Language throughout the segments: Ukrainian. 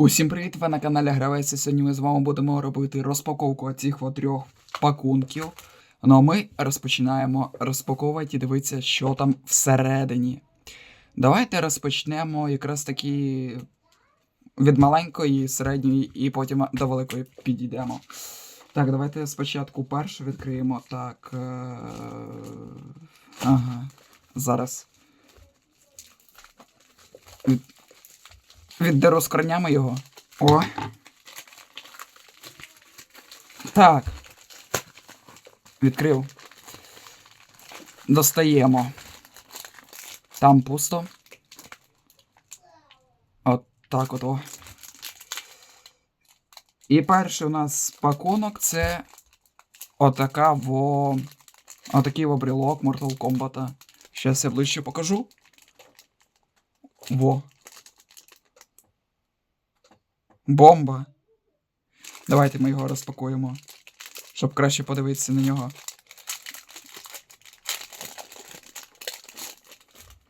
Усім привіт! Ви на каналі Гравець. і Сьогодні ми з вами будемо робити розпаковку цих трьох пакунків. Ну а ми розпочинаємо розпаковувати і дивитися, що там всередині. Давайте розпочнемо якраз таки від маленької, середньої і потім до великої підійдемо. Так, давайте спочатку першу відкриємо. Так. Е... Ага. Зараз. Віддеру з корнями його. О. Так. Відкрив. Достаємо. Там пусто. От так от. О. І перший у нас пакунок це отака во. Отакий во брелок Mortal Kombat. Щас я ближче покажу. Во. Бомба. Давайте ми його розпакуємо, щоб краще подивитися на нього.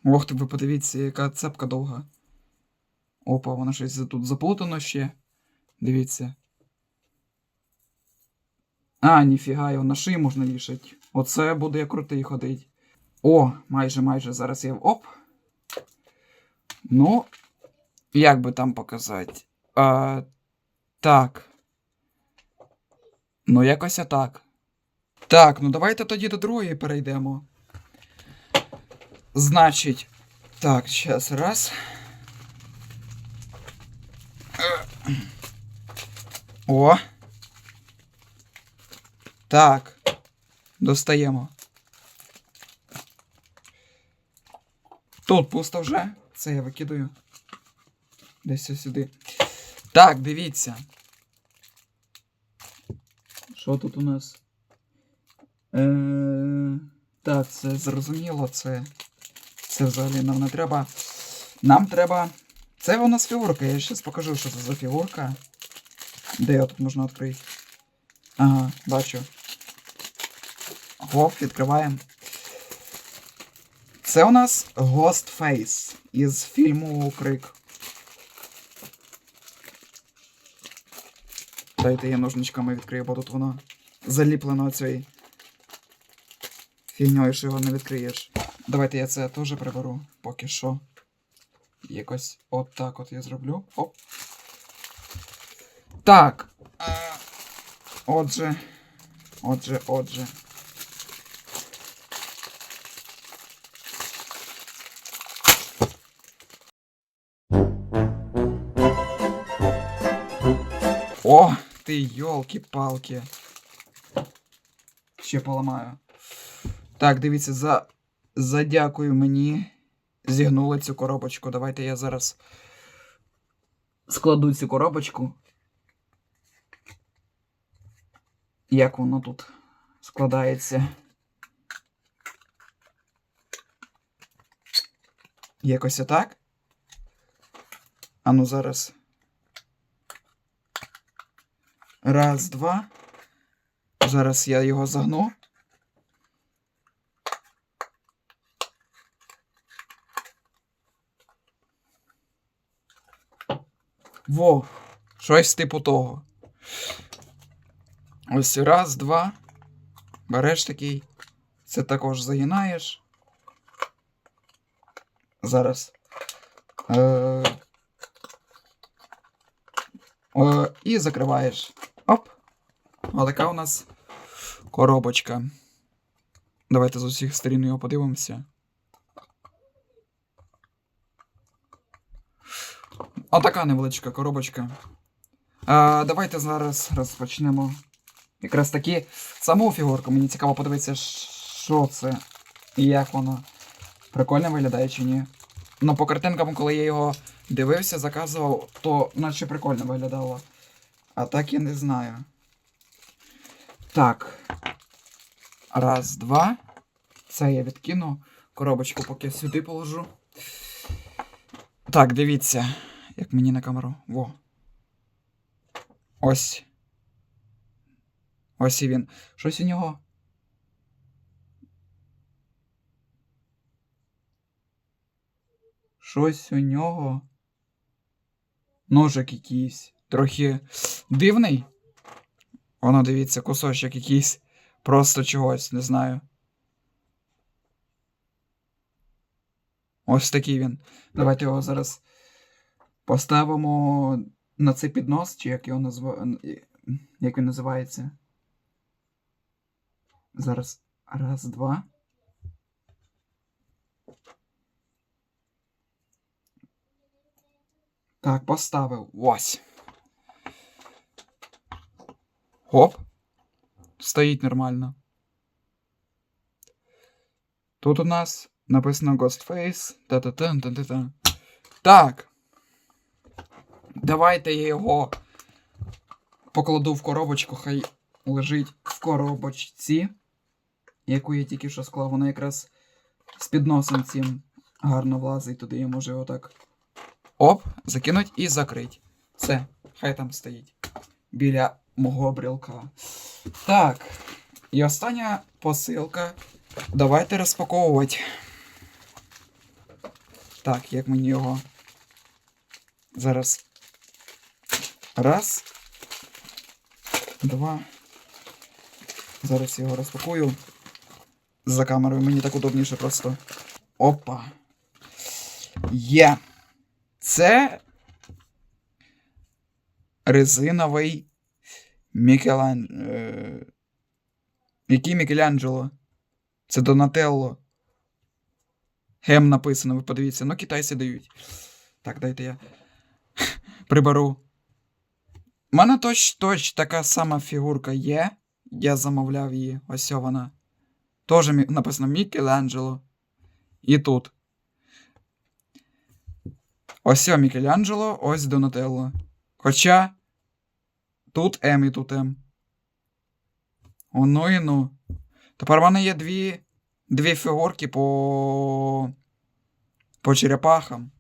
Ох ти ви подивіться, яка цепка довга. Опа, воно щось тут заплутано ще. Дивіться. А, ніфіга, його на шиї можна вішати. Оце буде крутий ходить. О, майже майже зараз я. Оп. Ну, як би там показати? А, так. Ну, якось так. Так, ну давайте тоді до другої перейдемо. Значить. Так, зараз раз. О. Так. Достаємо. Тут пусто вже. Це я викидаю. Десь сюди. Так, дивіться. Що тут у нас? Е, Так, це зрозуміло, це. Це взагалі нам не треба. Нам треба. Це у нас фігурка. Я зараз покажу, що це за фігурка. Де його тут можна відкрити? Ага, бачу. Гоп, відкриваємо. Це у нас Ghostface із фільму Крик. Дайте я ножничками відкрию, бо тут воно заліплено цією фігньою, що його не відкриєш. Давайте я це теж приберу поки що. Якось от так от я зроблю. Оп. Так. Отже. Отже, отже. Ти йолки-палки. Ще поламаю. Так, дивіться, за. Задякую мені. Зігнули цю коробочку. Давайте я зараз складу цю коробочку. Як воно тут складається? Якось отак? А ну зараз. Раз, два. Зараз я його загну. Во, щось типу того. Ось раз, два. Береш такий. Це також загинаєш. Зараз. Е... Е... І закриваєш. Оп. Отака у нас коробочка. Давайте з усіх сторін його подивимося. Отака невеличка коробочка. А, давайте зараз розпочнемо. Якраз таки саму фігурку. Мені цікаво подивитися, що це і як воно. Прикольно виглядає чи ні. Ну, по картинкам, коли я його дивився, заказував, то наче прикольно виглядало. А так я не знаю. Так. Раз, два. Це я відкину. Коробочку поки сюди положу. Так, дивіться, як мені на камеру. Во. Ось. Ось і він. Щось у нього. Щось у нього. Ножик якийсь. Трохи дивний. Воно, дивіться, кусочок якийсь. Просто чогось, не знаю. Ось такий він. Давайте його зараз поставимо на цей піднос, чи як його назва... Як він називається? Зараз. Раз, два. Так, поставив. Ось. Хоп. Стоїть нормально. Тут у нас написано Ghostface. Та-та-та, та-та-та. Так. Давайте я його покладу в коробочку, хай лежить в коробочці, яку я тільки що склав. Вона якраз з підносом цим гарно влазить туди, я можу його так. Оп, закинуть і закрить. Все, хай там стоїть. Біля мого брілка. Так. І остання посилка. Давайте розпаковувати. Так, як мені його. Зараз. Раз. Два. Зараз його розпакую. За камерою мені так удобніше просто. Опа. Є. Це резиновий Мікелан... е, Який Мікеланджело? Це Донателло. Гем написано, ви подивіться. Ну, китайці дають. Так, дайте я приберу. У мене точ, така сама фігурка є. Я замовляв її. Ось вона. Тоже написано Мікеланджело. І тут. Ось Мікеланджело, ось Донателло. Хоча тут М і тут М. О, ну і ну. Тепер в мене є дві, дві фігурки по. по черепахам.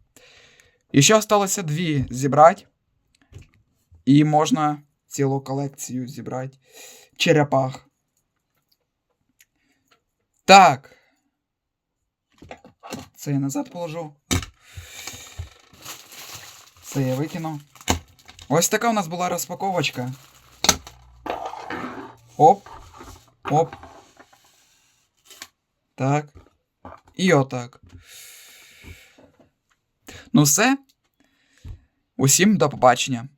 І ще залишилося дві зібрати. І можна цілу колекцію зібрати черепах. Так. Це я назад положу. Це я викину. Ось така у нас була розпаковочка. Оп. Оп. Так. І отак. Ну все. Усім до побачення.